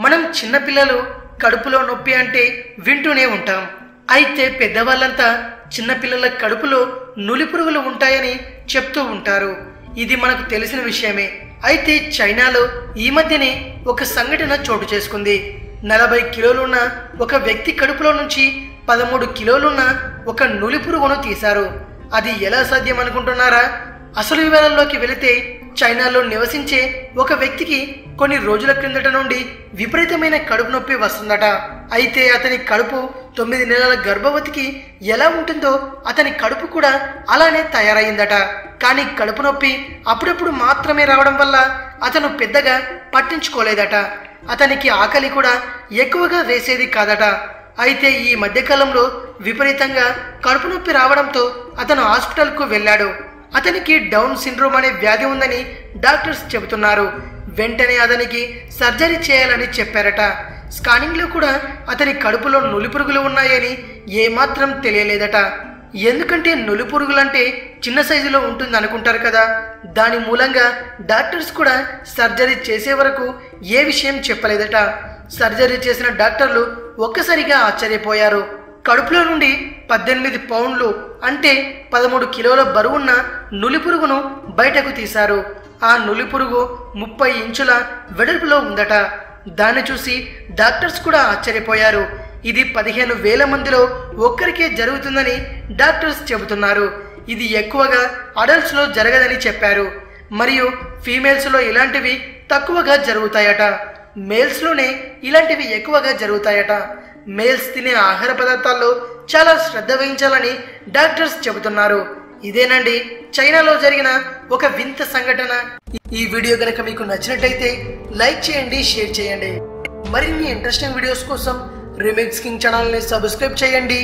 మనం చిన్నపిల్లలు కడుపులో నొప్పి అంటే వింటూనే ఉంటాం. అయితే పెద్దవాళ్ళంతా చిన్నపిల్లల కడుపులో నులి పురుగులు ఉంటాయని చెప్తూ ఉంటారు. ఇది మనకు తెలిసిన విషయమే. అయితే చైనాలో ఈ మధ్యనే ఒక సంఘటన చోటు చేసుకుంది. నలభై కిలోలున్న ఒక వ్యక్తి కడుపులో నుంచి పదమూడు కిలోలున్న ఒక నులి పురుగును తీశారు. అది ఎలా సాధ్యం అనుకుంటున్నారా? అసలు వివరాల్లోకి వెళితే చైనాలో నివసించే ఒక వ్యక్తికి కొన్ని రోజుల క్రిందట నుండి విపరీతమైన కడుపు నొప్పి వస్తుందట. అయితే అతని కడుపు తొమ్మిది నెలల గర్భవతికి ఎలా ఉంటుందో అతని కడుపు కూడా అలానే తయారైందట. కానీ కడుపు నొప్పి అప్పుడప్పుడు మాత్రమే రావడం వల్ల అతను పెద్దగా పట్టించుకోలేదట. అతనికి ఆకలి కూడా ఎక్కువగా వేసేది కాదట. అయితే ఈ మధ్యకాలంలో విపరీతంగా కడుపు నొప్పి రావడంతో అతను హాస్పిటల్కు వెళ్ళాడు. అతనికి డౌన్ సిండ్రోమ్ అనే వ్యాధి ఉందని డాక్టర్స్ చెబుతున్నారు. వెంటనే అతనికి సర్జరీ చేయాలని చెప్పారట. స్కానింగ్లో కూడా అతని కడుపులో నులిపురుగులు ఉన్నాయని ఏమాత్రం తెలియలేదట. ఎందుకంటే నులిపురుగులంటే చిన్న సైజులో ఉంటుంది అనుకుంటారు కదా. దాని మూలంగా డాక్టర్స్ కూడా సర్జరీ చేసే వరకు ఏ విషయం చెప్పలేదట. సర్జరీ చేసిన డాక్టర్లు ఒక్కసారిగా ఆశ్చర్యపోయారు. కడుపులో నుండి పద్దెనిమిది పౌండ్లు అంటే పదమూడు కిలోల బరువున్న నులిపురుగును బయటకు తీశారు. ఆ నులిపురుగు ముప్పై ఇంచుల వెడల్పులో ఉందట. దాన్ని చూసి డాక్టర్స్ కూడా ఆశ్చర్యపోయారు. ఇది పదిహేను వేల మందిలో ఒక్కరికే జరుగుతుందని డాక్టర్స్ చెబుతున్నారు. ఇది ఎక్కువగా అడల్ట్స్లో జరగదని చెప్పారు. మరియు ఫీమేల్స్లో ఇలాంటివి తక్కువగా జరుగుతాయట. మేల్స్లోనే ఇలాంటివి ఎక్కువగా జరుగుతాయట. మేల్స్ తినే ఆహార పదార్థాల్లో చాలా శ్రద్ధ వహించాలని డాక్టర్స్ చెబుతున్నారు. ఇదేనండి చైనాలో జరిగిన ఒక వింత సంఘటన. ఈ వీడియో కనుక మీకు నచ్చినట్లయితే లైక్ చేయండి షేర్ చేయండి. మరిన్ని ఇంట్రెస్టింగ్ వీడియోస్ కోసం రిమిక్స్ కింగ్ ఛానల్ని సబ్స్క్రైబ్ చేయండి.